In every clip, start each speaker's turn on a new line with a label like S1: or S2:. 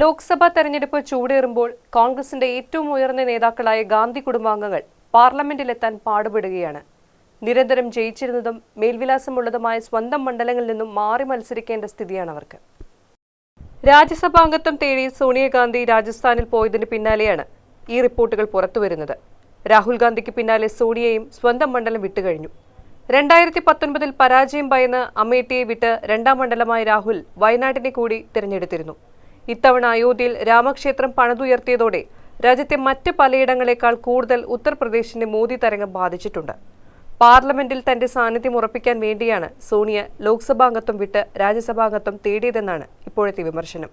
S1: ലോക്സഭാ തെരഞ്ഞെടുപ്പ് ചൂടേറുമ്പോൾ കോൺഗ്രസിന്റെ ഏറ്റവും ഉയർന്ന നേതാക്കളായ ഗാന്ധി കുടുംബാംഗങ്ങൾ പാർലമെന്റിലെത്താൻ പാടുപെടുകയാണ്. നിരന്തരം ജയിച്ചിരുന്നതും മേൽവിലാസമുള്ളതുമായ സ്വന്തം മണ്ഡലങ്ങളിൽ നിന്നും മാറി മത്സരിക്കേണ്ട സ്ഥിതിയാണ് അവർക്ക്. രാജ്യസഭാംഗത്വം തേടി സോണിയാഗാന്ധി രാജസ്ഥാനിൽ പോയതിന് പിന്നാലെയാണ് ഈ റിപ്പോർട്ടുകൾ പുറത്തുവരുന്നത്. രാഹുൽ ഗാന്ധിക്ക് പിന്നാലെ സോണിയയും സ്വന്തം മണ്ഡലം വിട്ടുകഴിഞ്ഞു. രണ്ടായിരത്തി പത്തൊൻപതിൽ പരാജയം ഭയന്ന് അമേഠിയെ വിട്ട് രണ്ടാം മണ്ഡലമായ രാഹുൽ വയനാട്ടിനെ കൂടി തിരഞ്ഞെടുത്തിരുന്നു. ഇത്തവണ അയോധ്യയിൽ രാമക്ഷേത്രം പണതുയർത്തിയതോടെ രാജ്യത്തെ മറ്റ് പലയിടങ്ങളെക്കാൾ കൂടുതൽ ഉത്തർപ്രദേശിന്റെ മോദി തരംഗം ബാധിച്ചിട്ടുണ്ട്. പാർലമെന്റിൽ തന്റെ സാന്നിധ്യം ഉറപ്പിക്കാൻ വേണ്ടിയാണ് സോണിയ ലോക്സഭാംഗത്വം വിട്ട് രാജ്യസഭാംഗത്വം തേടിയതെന്നാണ് ഇപ്പോഴത്തെ വിമർശനം.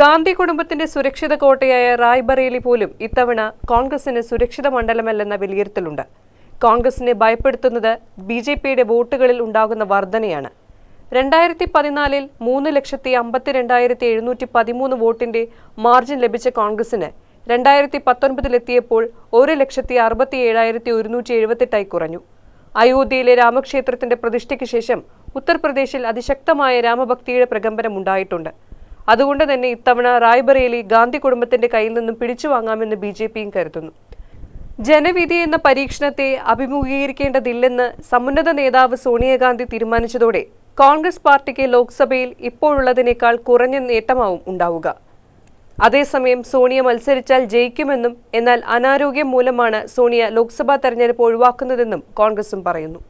S1: ഗാന്ധി കുടുംബത്തിന്റെ സുരക്ഷിത കോട്ടയായ റായ്ബറേലി പോലും ഇത്തവണ കോൺഗ്രസിന് സുരക്ഷിത മണ്ഡലമല്ലെന്ന വിലയിരുത്തലുണ്ട്. കോൺഗ്രസിനെ ഭയപ്പെടുത്തുന്നത് ബി ജെ പിയുടെ വോട്ടുകളിൽ ഉണ്ടാകുന്ന വർധനയാണ്. രണ്ടായിരത്തി പതിനാലിൽ മൂന്ന് ലക്ഷത്തി അമ്പത്തിരണ്ടായിരത്തി എഴുന്നൂറ്റി പതിമൂന്ന് വോട്ടിന്റെ മാർജിൻ ലഭിച്ച കോൺഗ്രസിന് രണ്ടായിരത്തി പത്തൊൻപതിലെത്തിയപ്പോൾ ഒരു ലക്ഷത്തി അറുപത്തി ഏഴായിരത്തി ഒരുന്നൂറ്റി എഴുപത്തെട്ടായി കുറഞ്ഞു. അയോധ്യയിലെ രാമക്ഷേത്രത്തിന്റെ പ്രതിഷ്ഠയ്ക്ക് ശേഷം ഉത്തർപ്രദേശിൽ അതിശക്തമായ രാമഭക്തിയുടെ പ്രകമ്പനം ഉണ്ടായിട്ടുണ്ട്. അതുകൊണ്ട് തന്നെ ഇത്തവണ റായ്ബറേലി ഗാന്ധി കുടുംബത്തിന്റെ കയ്യിൽ നിന്നും പിടിച്ചു വാങ്ങാമെന്ന് ബി ജെ പിയും കരുതുന്നു. ജനവിധി എന്ന പരീക്ഷണത്തെ അഭിമുഖീകരിക്കേണ്ടതില്ലെന്ന് സമുന്നത നേതാവ് സോണിയാഗാന്ധി തീരുമാനിച്ചതോടെ കോൺഗ്രസ് പാർട്ടിക്ക് ലോക്സഭയിൽ ഇപ്പോഴുള്ളതിനേക്കാൾ കുറഞ്ഞ നേട്ടമാവും ഉണ്ടാവുക. അതേസമയം സോണിയ മത്സരിച്ചാൽ ജയിക്കുമെന്നും എന്നാൽ അനാരോഗ്യം മൂലമാണ് സോണിയ ലോക്സഭാ തെരഞ്ഞെടുപ്പ് ഒഴിവാക്കുന്നതെന്നും കോൺഗ്രസും പറയുന്നു.